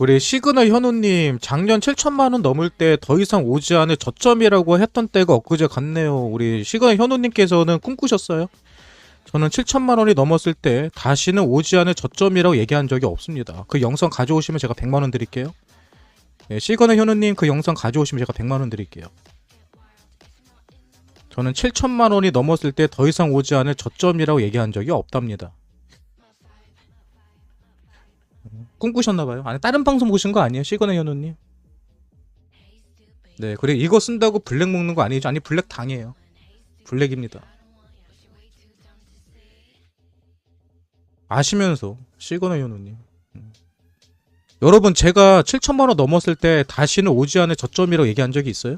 우리 시그널 현우님 작년 7천만 원 넘을 때 더 이상 오지 않을 저점이라고 했던 때가 엊그제 같네요. 우리 시그널 현우님께서는 꿈꾸셨어요? 저는 7천만 원이 넘었을 때 다시는 오지 않을 저점이라고 얘기한 적이 없습니다. 그 영상 가져오시면 제가 100만 원 드릴게요. 예, 시그널 현우님 그 영상 가져오시면 제가 100만 원 드릴게요. 저는 7천만 원이 넘었을 때 더 이상 오지 않을 저점이라고 얘기한 적이 없답니다. 꿈꾸셨나봐요. 아니 다른 방송 보신 거 아니에요, 시그널 현우님? 네, 그래 이거 쓴다고 블랙 먹는 거 아니죠? 아니 블랙 당해요. 블랙입니다. 아시면서 시그널 현우님. 음. 여러분 제가 7천만 원 넘었을 때 다시는 오지 않을 저점이라고 얘기한 적이 있어요?